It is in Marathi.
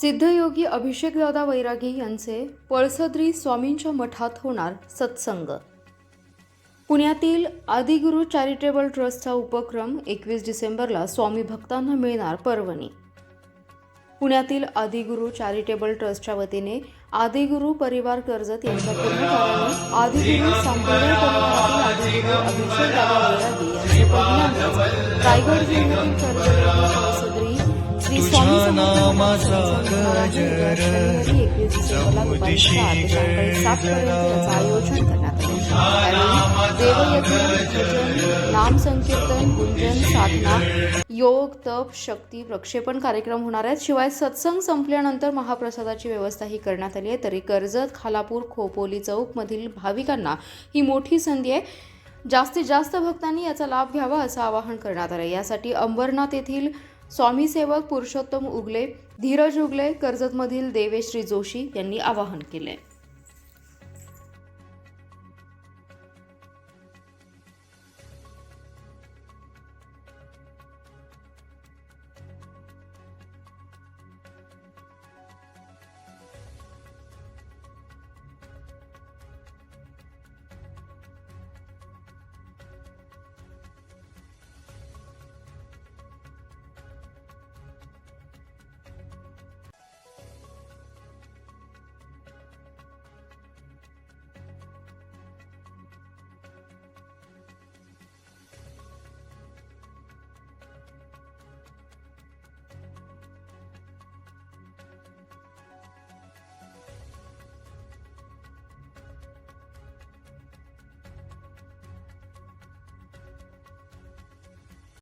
सिद्धयोगी अभिषेकदादा वैरागी यांचे पळसद्री स्वामींच्या मठात होणार सत्संग. पुण्यातील आदिगुरु चॅरिटेबल ट्रस्टचा उपक्रम एकवीस डिसेंबरला स्वामी भक्तांना मिळणार पर्वणी. पुण्यातील आदिगुरु चॅरिटेबल ट्रस्टच्या वतीने आदिगुरु परिवार कर्जत यांच्या पुढाकाराने आदिगुरु संप्रदाय परिवारातील आदिगुरु रायगड जिल्ह्यातील कर्जत नामाचा गजर समुदिशी एकवीस सात आयोजन करण्यात आले नाम संकीर्तन गुंजन साधना योग तप शक्ती प्रक्षेपण कार्यक्रम होणार आहेत शिवाय सत्संग संपल्यानंतर महाप्रसादाची व्यवस्थाही करण्यात आली आहे तरी कर्जत खालापूर खोपोली चौकमधील भाविकांना ही मोठी संधी आहे जास्तीत जास्त भक्तांनी याचा लाभ घ्यावा असं आवाहन करण्यात आलं. यासाठी अंबरनाथ येथील स्वामी सेवक पुरुषोत्तम उगले धीरज उगले कर्जतमधील देवेश्री जोशी यांनी आवाहन केले.